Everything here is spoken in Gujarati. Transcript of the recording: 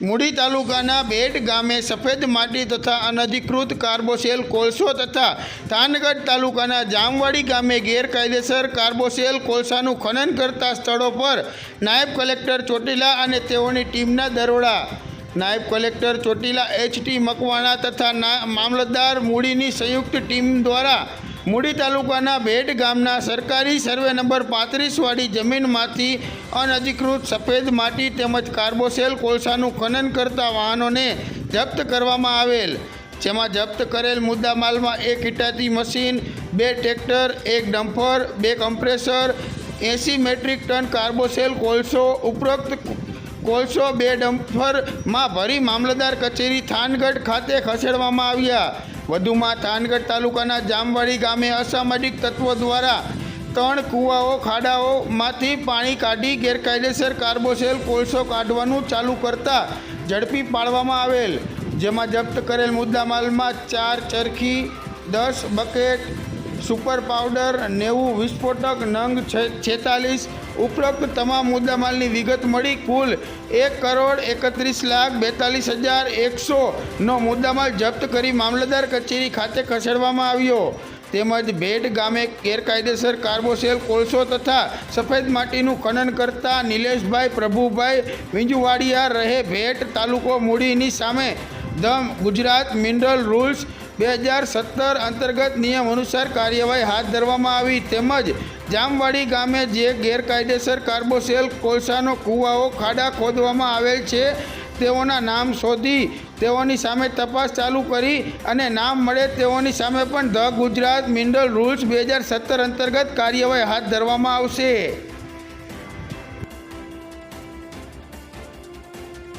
મૂડી તાલુકાના બેટ ગામે સફેદ માટી તથા અનધિકૃત કાર્બોસેલ કોલસો તથા થાનગઢ તાલુકાના જામવાડી ગામે ગેરકાયદેસર કાર્બોસેલ કોલસાનું ખનન કરતા સ્થળો પર નાયબ કલેક્ટર ચોટીલા અને તેઓની ટીમના દરોડા. નાયબ કલેક્ટર ચોટીલા એચટી મકવાણા તથા મામલતદાર મૂડીની સંયુક્ત ટીમ દ્વારા મૂડી તાલુકાના બેડ ગામના સરકારી સર્વે નંબર પાંત્રીસવાળી જમીનમાંથી અનધિકૃત સફેદ માટી તેમજ કાર્બોસેલ કોલસાનું ખનન કરતા વાહનોને જપ્ત કરવામાં આવેલ, જેમાં જપ્ત કરેલ મુદ્દામાલમાં એક ઇટાતી મશીન, બે ટ્રેક્ટર, એક ડમ્ફર, બે કમ્પ્રેસર, એંસી મેટ્રિક ટન કાર્બોસેલ કોલસો ઉપરોક્ત કોલસો બે ડમ્ફરમાં ભરી મામલતદાર કચેરી થાનગઢ ખાતે ખસેડવામાં આવ્યા. વધુમાં થાનગઢ તાલુકાના જામવાડી ગામે અસામાજિક તત્વો દ્વારા ત્રણ કૂવાઓ, ખાડાઓમાંથી પાણી કાઢી ગેરકાયદેસર કાર્બોસેલ કોલસો કાઢવાનું ચાલુ કરતા ઝડપી પાડવામાં આવેલ. જેમાં જપ્ત કરેલ મુદ્દામાલમાં ચાર ચરખી, દસ બકેટ સુપર પાવડર, નેવું વિસ્ફોટક નંગ છેતાલીસ ઉપરોક્ત તમામ મુદ્દામાલની વિગત મળી. કુલ એક કરોડ એકત્રીસ લાખ બેતાલીસ હજાર એકસોનો મુદ્દામાલ જપ્ત કરી મામલતદાર કચેરી ખાતે ખસેડવામાં આવ્યો. તેમજ ભેટ ગામે ગેરકાયદેસર કાર્બોસેલ કોલસો તથા સફેદ માટીનું ખનન કરતા નિલેશભાઈ, પ્રભુભાઈ વિંજુવાડિયા રહે ભેટ તાલુકો મૂડીની સામે. ધ ગુજરાત મિનરલ રૂલ્સ બે હજાર સત્તર અંતર્ગત નિયમ અનુસાર કાર્યવાહી હાથ ધરવામાં આવી. તેમજ જામવાડી ગામે જે ગેરકાયદેસર કાર્બોસેલ કોલસાનો કૂવાઓ ખાડા ખોદવામાં આવેલ છે, તેઓના નામ શોધી તેઓની સામે તપાસ ચાલુ કરી અને નામ મળે તેઓની સામે પણ ધ ગુજરાત મિનરલ રૂલ્સ બે હજાર સત્તર અંતર્ગત કાર્યવાહી હાથ ધરવામાં આવશે.